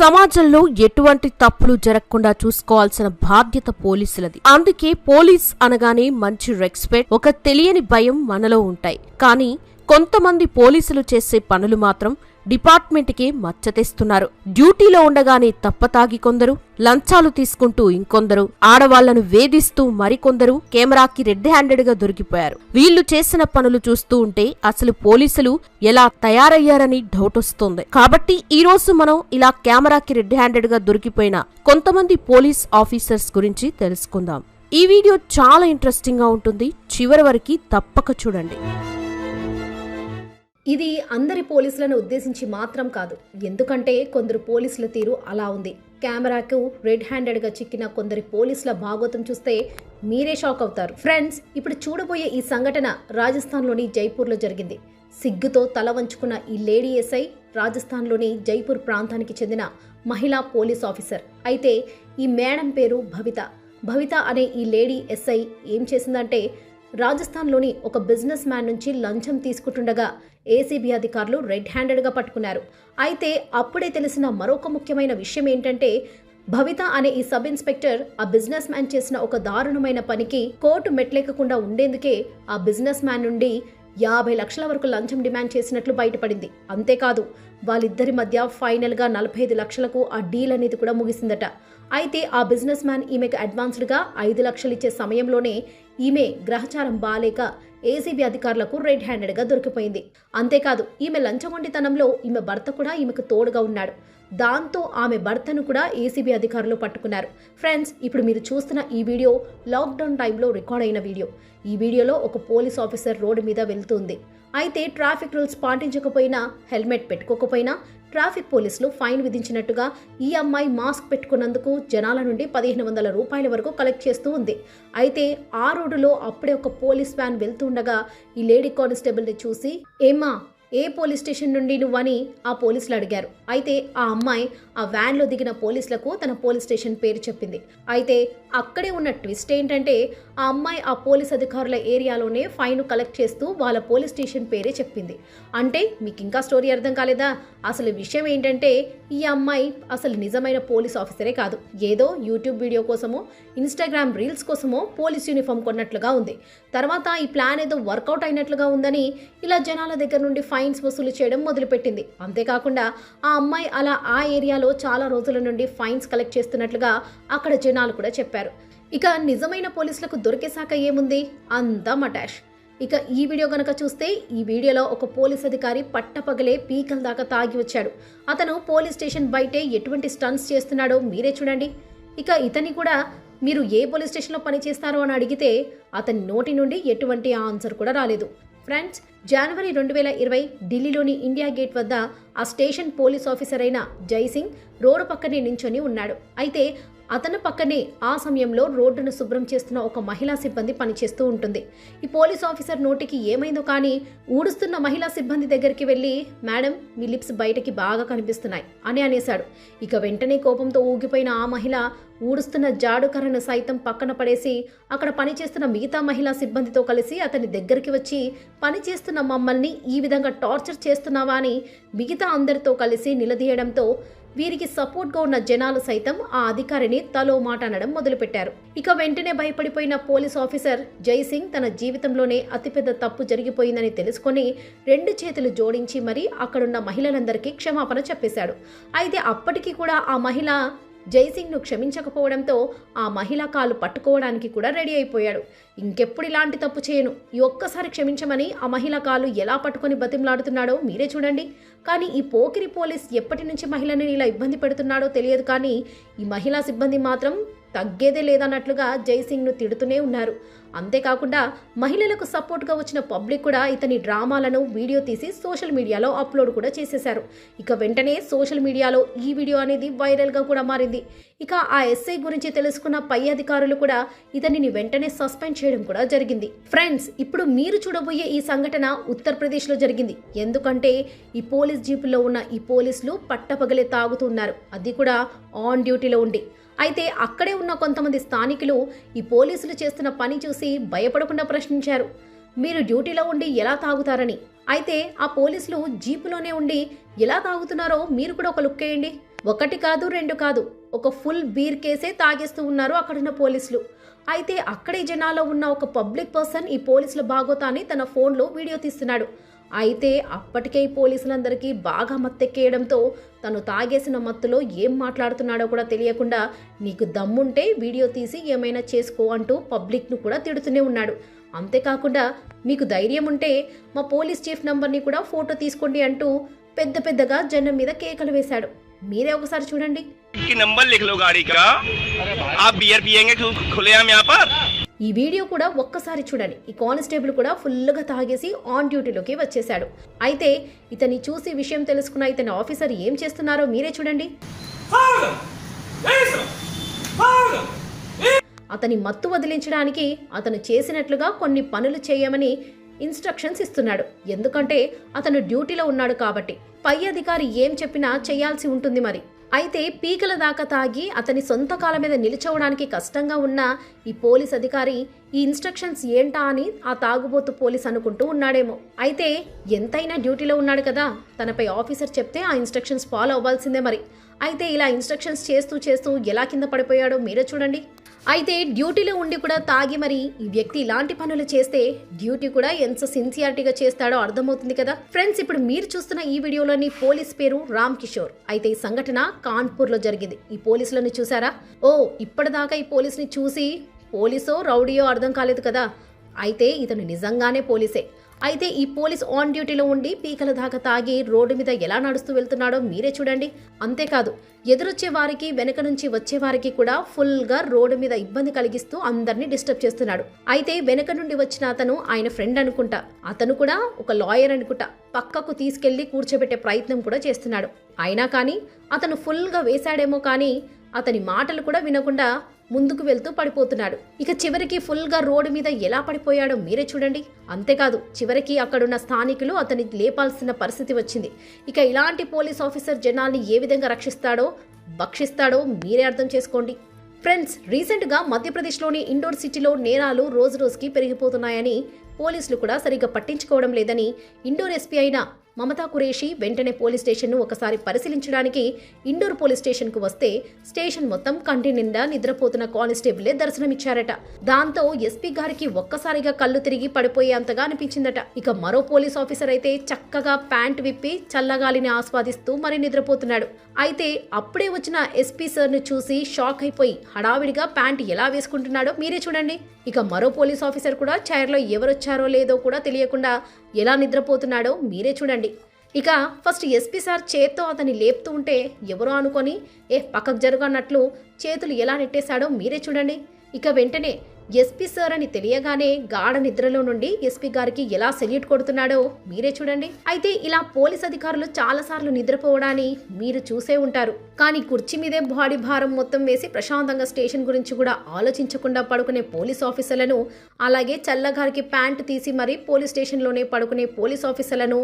సమాజంలో ఎటువంటి తప్పులు జరగకుండా చూసుకోవాల్సిన బాధ్యత పోలీసులది. అందుకే పోలీస్ అనగానే మంచి రెస్పెక్ట్ ఒక తెలియని భయం మనలో ఉంటాయి. కానీ కొంతమంది పోలీసులు చేసే పనులు మాత్రం డిపార్ట్మెంట్కి మచ్చ తెస్తున్నారు డ్యూటీలో ఉండగానే తప్పతాగి కొందరు లంచాలు తీసుకుంటూ ఇంకొందరు ఆడవాళ్ళను వేధిస్తూ మరికొందరు కెమెరాకి రెడ్ హ్యాండెడ్గా దొరికిపోయారు. వీళ్ళు చేసిన పనులు చూస్తూ ఉంటే అసలు పోలీసులు ఎలా తయారయ్యారని డౌట్ వస్తోంది. కాబట్టి ఈ రోజు మనం ఇలా కెమెరాకి రెడ్ హ్యాండెడ్గా దొరికిపోయిన కొంతమంది పోలీస్ ఆఫీసర్స్ గురించి తెలుసుకుందాం. ఈ వీడియో చాలా ఇంట్రెస్టింగ్గా ఉంటుంది. చివరి వరకు తప్పక చూడండి. ఇది అందరి పోలీసులను ఉద్దేశించి మాత్రం కాదు. ఎందుకంటే కొందరు పోలీసుల తీరు అలా ఉంది. కెమెరాకు రెడ్ హ్యాండెడ్గా చిక్కిన కొందరి పోలీసుల భాగోతం చూస్తే మీరే షాక్ అవుతారు. ఫ్రెండ్స్ ఇప్పుడు చూడబోయే ఈ సంఘటన రాజస్థాన్లోని జైపూర్లో జరిగింది. సిగ్గుతో తల వంచుకున్న ఈ లేడీ ఎస్ఐ రాజస్థాన్లోని జైపూర్ ప్రాంతానికి చెందిన మహిళా పోలీస్ ఆఫీసర్. అయితే ఈ మేడం పేరు భవిత. భవిత అనే ఈ లేడీ ఎస్ఐ ఏం చేసిందంటే రాజస్థాన్లోని ఒక బిజినెస్ మ్యాన్ నుంచి లంచం తీసుకుంటుండగా ఏసీబీ అధికారులు రెడ్ హ్యాండెడ్గా పట్టుకున్నారు. అయితే అప్పుడే తెలిసిన మరొక ముఖ్యమైన విషయం ఏంటంటే భవిత అనే ఈ సబ్ ఇన్స్పెక్టర్ ఆ బిజినెస్ మ్యాన్ చేసిన ఒక దారుణమైన పనికి కోర్టు మెట్లెక్కకుండా ఉండేందుకే ఆ బిజినెస్ మ్యాన్ నుండి యాభై లక్షల వరకు లంచం డిమాండ్ చేసినట్లు బయటపడింది. అంతేకాదు వాళ్ళిద్దరి మధ్య ఫైనల్గా నలభై ఐదు లక్షలకు ఆ డీల్ అనేది కూడా ముగిసిందట. అయితే ఆ బిజినెస్ మ్యాన్ ఈమెకు అడ్వాన్స్డ్గా ఐదు లక్షలు ఇచ్చే సమయంలోనే ఈమె గ్రహచారం బాలేక ఏసీబీ అధికారులకు రెడ్ హ్యాండెడ్గా దొరికిపోయింది. అంతేకాదు ఈమె లంచగొండితనంలో ఈమె భర్త కూడా ఈమెకు తోడుగా ఉన్నాడు. దాంతో ఆమె భర్తను కూడా ఏసీబీ అధికారులు పట్టుకున్నారు. ఫ్రెండ్స్ ఇప్పుడు మీరు చూస్తున్న ఈ వీడియో లాక్డౌన్ టైంలో రికార్డ్ అయిన వీడియో. ఈ వీడియోలో ఒక పోలీస్ ఆఫీసర్ రోడ్డు మీద వెళ్తుంది. అయితే ట్రాఫిక్ రూల్స్ పాటించకపోయినా హెల్మెట్ పెట్టుకోకపోయినా ట్రాఫిక్ పోలీసులు ఫైన్ విధించినట్టుగా ఈ అమ్మాయి మాస్క్ పెట్టుకున్నందుకు జనాల నుండి పదిహేను వందల రూపాయల వరకు కలెక్ట్ చేస్తూ ఉంది. అయితే ఆ రోడ్డులో అప్పుడే ఒక పోలీస్ వ్యాన్ వెళ్తుండగా ఈ లేడీ కానిస్టేబుల్ని చూసి ఏమా ఏ పోలీస్ స్టేషన్ నుండి నువ్వని ఆ పోలీసులు అడిగారు. అయితే ఆ అమ్మాయి ఆ వ్యాన్లో దిగిన పోలీసులకు తన పోలీస్ స్టేషన్ పేరు చెప్పింది. అయితే అక్కడే ఉన్న ట్విస్ట్ ఏంటంటే ఆ అమ్మాయి ఆ పోలీస్ అధికారుల ఏరియాలోనే ఫైన్ కలెక్ట్ చేస్తూ వాళ్ళ పోలీస్ స్టేషన్ పేరే చెప్పింది. అంటే మీకు ఇంకా స్టోరీ అర్థం కాలేదా? అసలు విషయం ఏంటంటే ఈ అమ్మాయి అసలు నిజమైన పోలీస్ ఆఫీసరే కాదు. ఏదో యూట్యూబ్ వీడియో కోసమో ఇన్స్టాగ్రామ్ రీల్స్ కోసమో పోలీస్ యూనిఫామ్ కొన్నట్లుగా ఉంది. తర్వాత ఈ ప్లాన్ ఏదో వర్కౌట్ అయినట్లుగా ఉందని ఇలా జనాల దగ్గర నుండి ఫైన్ ఫైన్స్ వసూలు చేయడం మొదలుపెట్టింది. అంతేకాకుండా ఆ అమ్మాయి అలా ఆ ఏరియాలో చాలా రోజుల నుండి ఫైన్స్ కలెక్ట్ చేస్తున్నట్లుగా అక్కడ జనాలు కూడా చెప్పారు. ఇక నిజమైన పోలీసులకు దొరికేశాక ఏముంది? అంతా మటాష్ ఇక ఈ వీడియో గనక చూస్తే ఈ వీడియోలో ఒక పోలీస్ అధికారి పట్టపగలే పీకల దాకా తాగి వచ్చాడు. అతను పోలీస్ స్టేషన్ బయటే ఎటువంటి స్టన్స్ చేస్తున్నాడో మీరే చూడండి. ఇక ఇతని కూడా మీరు ఏ పోలీస్ స్టేషన్లో పనిచేస్తారో అని అడిగితే అతని నోటి నుండి ఎటువంటి ఆన్సర్ కూడా రాలేదు. ఫ్రెండ్స్ జనవరి రెండు వేల ఇరవై ఢిల్లీలోని ఇండియా గేట్ వద్ద ఆ స్టేషన్ పోలీస్ ఆఫీసర్ అయిన జైసింగ్ రోడ్డు పక్కనే నించొని ఉన్నాడు. అయితే అతని పక్కనే ఆ సమయంలో రోడ్డును శుభ్రం చేస్తున్న ఒక మహిళా సిబ్బంది పనిచేస్తూ ఉంటుంది. ఈ పోలీస్ ఆఫీసర్ నోటికి ఏమైందో కానీ ఊడుస్తున్న మహిళా సిబ్బంది దగ్గరికి వెళ్ళి మేడం మీ లిప్స్ బయటకి బాగా కనిపిస్తున్నాయి అని అనేశాడు. ఇక వెంటనే కోపంతో ఊగిపోయిన ఆ మహిళ ఊడుస్తున్న జాడుకర్రను సైతం పక్కన పడేసి అక్కడ పనిచేస్తున్న మిగతా మహిళా సిబ్బందితో కలిసి అతని దగ్గరికి వచ్చి పనిచేస్తున్న మమ్మల్ని ఈ విధంగా టార్చర్ చేస్తున్నావా అని మిగతా అందరితో కలిసి నిలదీయడంతో వీరికి సపోర్ట్గా ఉన్న జనాలు సైతం ఆ అధికారిని తలో మాట అనడం మొదలుపెట్టారు. ఇక వెంటనే భయపడిపోయిన పోలీస్ ఆఫీసర్ జైసింగ్ తన జీవితంలోనే అతిపెద్ద తప్పు జరిగిపోయిందని తెలుసుకొని రెండు చేతులు జోడించి మరీ అక్కడున్న మహిళలందరికీ క్షమాపణ చెప్పేశాడు. అయితే అప్పటికి కూడా ఆ మహిళ జైసింగ్ను క్షమించకపోవడంతో ఆ మహిళ కాలు పట్టుకోవడానికి కూడా రెడీ అయిపోయాడు. ఇంకెప్పుడు ఇలాంటి తప్పు చేయను. ఈ ఒక్కసారి క్షమించమని ఆ మహిళ కాలు ఎలా పట్టుకొని బతిమలాడుతున్నాడో మీరే చూడండి. కానీ ఈ పోకిరి పోలీస్ ఎప్పటి నుంచి మహిళని ఇలా ఇబ్బంది పెడుతున్నాడో తెలియదు కానీ ఈ మహిళా సిబ్బంది మాత్రం తగ్గేదే లేదన్నట్లుగా జైసింగ్ను తిడుతూనే ఉన్నారు. అంతేకాకుండా మహిళలకు సపోర్ట్గా వచ్చిన పబ్లిక్ కూడా ఇతని డ్రామాలను వీడియో తీసి సోషల్ మీడియాలో అప్లోడ్ కూడా చేసేశారు. ఇక వెంటనే సోషల్ మీడియాలో ఈ వీడియో అనేది వైరల్గా కూడా మారింది. ఇక ఆ ఎస్ఐ గురించి తెలుసుకున్న పై అధికారులు కూడా ఇతనిని వెంటనే సస్పెండ్ చేయడం కూడా జరిగింది. ఫ్రెండ్స్ ఇప్పుడు మీరు చూడబోయే ఈ సంఘటన ఉత్తరప్రదేశ్లో జరిగింది. ఎందుకంటే ఈ పోలీస్ జీపులో ఉన్న ఈ పోలీసులు పట్టపగలే తాగుతున్నారు అది కూడా ఆన్ డ్యూటీలో ఉండి. అయితే అక్కడే ఉన్న కొంతమంది స్థానికులు ఈ పోలీసులు చేస్తున్న పని చూసి భయపడకుండా ప్రశ్నించారు. మీరు డ్యూటీలో ఉండి ఎలా తాగుతారని. అయితే ఆ పోలీసులు జీపులోనే ఉండి ఎలా తాగుతున్నారో మీరు కూడా ఒక లుక్ వేయండి. ఒకటి కాదు రెండు కాదు. ఒక ఫుల్ బీర్ కేసే తాగేస్తూ ఉన్నారు అక్కడున్న పోలీసులు. అయితే అక్కడే జనాల్లో ఉన్న ఒక పబ్లిక్ పర్సన్ ఈ పోలీసుల బాగోతాన్ని తన ఫోన్లో వీడియో తీస్తున్నాడు. అయితే అప్పటికే పోలీసులందరికీ బాగా మత్తెక్కేయడంతో తను తాగేసిన మత్తులో ఏం మాట్లాడుతున్నాడో కూడా తెలియకుండా నీకు దమ్ముంటే వీడియో తీసి ఏమైనా చేసుకో అంటూ పబ్లిక్ను కూడా తిడుతూనే ఉన్నాడు. అంతేకాకుండా మీకు ధైర్యం ఉంటే మా పోలీస్ చీఫ్ నంబర్ని కూడా ఫోటో తీసుకోండి అంటూ పెద్ద పెద్దగా జనం మీద కేకలు వేశాడు. మీరే ఒకసారి చూడండి. నంబర్లో కా ఆప్ ఖులేయామ్ ఈ వీడియో కూడా ఒక్కసారి చూడండి. ఈ కానిస్టేబుల్ కూడా ఫుల్గా తాగేసి ఆన్ డ్యూటీలోకి వచ్చేశాడు. అయితే ఇతన్ని చూసి విషయం తెలుసుకున్న ఇతని ఆఫీసర్ ఏం చేస్తున్నారో మీరే చూడండి. అతని మత్తు వదిలించడానికి అతను చేసినట్లుగా కొన్ని పనులు చేయమని ఇన్స్ట్రక్షన్స్ ఇస్తున్నాడు. ఎందుకంటే అతను డ్యూటీలో ఉన్నాడు కాబట్టి పై అధికారి ఏం చెప్పినా చేయాల్సి ఉంటుంది మరి. అయితే పీకల దాకా తాగి అతని సొంత కాల మీద నిలిచోవడానికి కష్టంగా ఉన్న ఈ పోలీస్ అధికారి ఈ ఇన్స్ట్రక్షన్స్ ఏంటా అని ఆ తాగుబోతు పోలీస్ అనుకుంటూ ఉన్నాడేమో. అయితే ఎంతైనా డ్యూటీలో ఉన్నాడు కదా. తనపై ఆఫీసర్ చెప్తే ఆ ఇన్స్ట్రక్షన్స్ ఫాలో అవ్వాల్సిందే మరి. అయితే ఇలా ఇన్స్ట్రక్షన్స్ చేస్తూ చేస్తూ ఎలా కింద పడిపోయాడో మీరే చూడండి. అయితే డ్యూటీలో ఉండి కూడా తాగి మరి ఈ వ్యక్తి ఇలాంటి పనులు చేస్తే డ్యూటీ కూడా ఎంత సిన్సియారిటీగా చేస్తాడో అర్థమవుతుంది కదా. ఫ్రెండ్స్ ఇప్పుడు మీరు చూస్తున్న ఈ వీడియోలోని పోలీస్ పేరు రామ్ కిషోర్. అయితే ఈ సంఘటన కాన్పూర్లో జరిగింది. ఈ పోలీసులను చూసారా ఓ ఇప్పటిదాకా ఈ పోలీసుని చూసి పోలీసో రౌడీయో అర్థం కాలేదు కదా. అయితే ఇతను నిజంగానే పోలీసే. అయితే ఈ పోలీస్ ఆన్ డ్యూటీలో ఉండి పీకల దాకా తాగి రోడ్డు మీద ఎలా నడుస్తూ వెళ్తున్నాడో మీరే చూడండి. అంతేకాదు ఎదురొచ్చే వారికి వెనక నుంచి వచ్చే వారికి కూడా ఫుల్గా రోడ్డు మీద ఇబ్బంది కలిగిస్తూ అందరినీ డిస్టర్బ్ చేస్తున్నాడు. అయితే వెనక నుండి వచ్చిన అతను ఆయన ఫ్రెండ్ అనుకుంటా. అతను కూడా ఒక లాయర్ అనుకుంటా. పక్కకు తీసుకెళ్ళి కూర్చోబెట్టే ప్రయత్నం కూడా చేస్తున్నాడు. అయినా కానీ అతను ఫుల్గా వేశాడేమో కానీ అతని మాటలు కూడా వినకుండా ముందుకు వెళ్తూ పడిపోతున్నాడు. ఇక చివరికి ఫుల్గా రోడ్డు మీద ఎలా పడిపోయాడో మీరే చూడండి. అంతేకాదు చివరికి అక్కడున్న స్థానికులు అతని లేపాల్సిన పరిస్థితి వచ్చింది. ఇక ఇలాంటి పోలీస్ ఆఫీసర్ జనాల్ని ఏ విధంగా రక్షిస్తాడో భక్షిస్తాడో మీరే అర్థం చేసుకోండి. ఫ్రెండ్స్ రీసెంట్గా మధ్యప్రదేశ్లోని ఇండోర్ సిటీలో నేరాలు రోజు రోజుకి పెరిగిపోతున్నాయని పోలీసులు కూడా సరిగ్గా పట్టించుకోవడం లేదని ఇండోర్ ఎస్పీ అయిన మమతా కురేషి వెంటనే పోలీస్ స్టేషన్ను ఒకసారి పరిశీలించడానికి ఇండోర్ పోలీస్ స్టేషన్కు వస్తే స్టేషన్ మొత్తం కంటి నిండా నిద్రపోతున్న కానిస్టేబులే దర్శనమిచ్చారట. దాంతో ఎస్పీ గారికి ఒక్కసారిగా కళ్ళు తిరిగి పడిపోయేంతగా అనిపించిందట. ఇక మరో పోలీస్ ఆఫీసర్ అయితే చక్కగా ప్యాంట్ విప్పి చల్లగాలిని ఆస్వాదిస్తూ మరి నిద్రపోతున్నాడు. అయితే అప్పుడే వచ్చిన ఎస్పీ సార్ను చూసి షాక్ అయిపోయి హడావిడిగా ప్యాంట్ ఎలా వేసుకుంటున్నాడో మీరే చూడండి. ఇక మరో పోలీస్ ఆఫీసర్ కూడా చైర్లో ఎవరొచ్చారో లేదో కూడా తెలియకుండా ఎలా నిద్రపోతున్నాడో మీరే చూడండి. ఇక ఫస్ట్ ఎస్పీ సార్ చేత్తో అతన్ని లేపుతూ ఉంటే ఎవరో అనుకొని ఏ పక్కకు జరుగు అన్నట్లు చేతులు ఎలా నెట్టేశాడో మీరే చూడండి. ఇక వెంటనే ఎస్పీ సార్ అని తెలియగానే గాఢ నిద్రలో నుండి ఎస్పీ గారికి ఎలా సెల్యూట్ కొడుతున్నాడో మీరే చూడండి. అయితే ఇలా పోలీస్ అధికారులు చాలాసార్లు నిద్రపోవడాన్ని మీరు చూసే ఉంటారు. కానీ కుర్చీ మీదే బాడీ భారం మొత్తం వేసి ప్రశాంతంగా స్టేషన్ గురించి కూడా ఆలోచించకుండా పడుకునే పోలీస్ ఆఫీసర్లను అలాగే చల్లగారికి ప్యాంట్ తీసి మరీ పోలీస్ స్టేషన్లోనే పడుకునే పోలీస్ ఆఫీసర్లను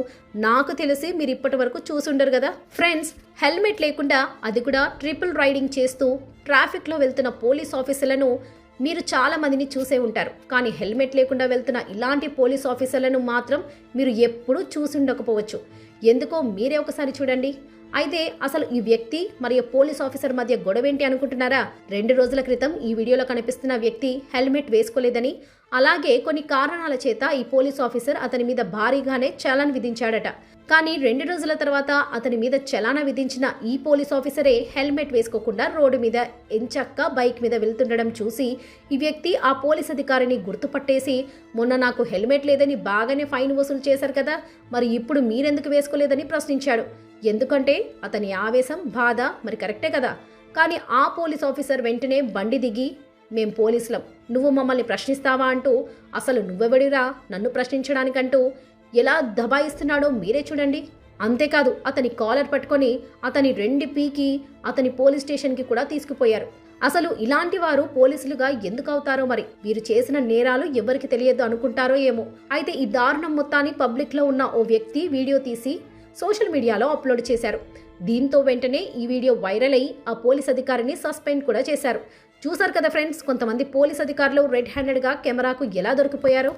నాకు తెలిసి మీరు ఇప్పటి వరకు చూసుండరు కదా. ఫ్రెండ్స్ హెల్మెట్ లేకుండా అది కూడా ట్రిపుల్ రైడింగ్ చేస్తూ ట్రాఫిక్లో వెళ్తున్న పోలీస్ ఆఫీసర్లను మీరు చాలా మందిని చూసే ఉంటారు. కానీ హెల్మెట్ లేకుండా వెళ్తున్న ఇలాంటి పోలీస్ ఆఫీసర్లను మాత్రం మీరు ఎప్పుడూ చూసి ఉండకపోవచ్చు. ఎందుకో మీరే ఒకసారి చూడండి. అయితే అసలు ఈ వ్యక్తి మరియు పోలీస్ ఆఫీసర్ మధ్య గొడవేంటి అనుకుంటున్నారా? రెండు రోజుల క్రితం ఈ వీడియోలో కనిపిస్తున్న వ్యక్తి హెల్మెట్ వేసుకోలేదని అలాగే కొన్ని కారణాల చేత ఈ పోలీస్ ఆఫీసర్ అతని మీద భారీగానే చలాన్ విధించాడట. కానీ రెండు రోజుల తర్వాత అతని మీద చలాన విధించిన ఈ పోలీస్ ఆఫీసరే హెల్మెట్ వేసుకోకుండా రోడ్డు మీద ఎంచక్క బైక్ మీద వెళ్తుండడం చూసి ఈ వ్యక్తి ఆ పోలీస్ అధికారిని గుర్తుపట్టేసి మొన్న నాకు హెల్మెట్ లేదని బాగానే ఫైన్ వసూలు చేశారు కదా మరి ఇప్పుడు మీరెందుకు వేసుకోలేదని ప్రశ్నించాడు. ఎందుకంటే అతని ఆవేశం బాధ మరి కరెక్టే కదా. కానీ ఆ పోలీస్ ఆఫీసర్ వెంటనే బండి దిగి మేం పోలీసులం నువ్వు మమ్మల్ని ప్రశ్నిస్తావా? అంటూ అసలు నువ్వెవడిరా? నన్ను ప్రశ్నించడానికంటూ ఎలా దబాయిస్తున్నాడో మీరే చూడండి. అంతేకాదు అతని కాలర్ పట్టుకొని అతని రెండు పీకి అతని పోలీస్ స్టేషన్కి కూడా తీసుకుపోయారు. అసలు ఇలాంటి వారు పోలీసులుగా ఎందుకు అవుతారో మరి? వీరు చేసిన నేరాలు ఎవరికి తెలియదు అనుకుంటారో ఏమో. అయితే ఈ దారుణం మొత్తాన్ని పబ్లిక్లో ఉన్న ఓ వ్యక్తి వీడియో తీసి సోషల్ మీడియాలో అప్లోడ్ చేశారు. దీంతో వెంటనే ఈ వీడియో వైరల్ అయి ఆ పోలీస్ అధికారిని సస్పెండ్ కూడా చేశారు. చూసారు కదా ఫ్రెండ్స్ కొంతమంది పోలీస్ అధికారులు రెడ్ హ్యాండెడ్గా కెమెరాకు ఎలా దొరికిపోయారో?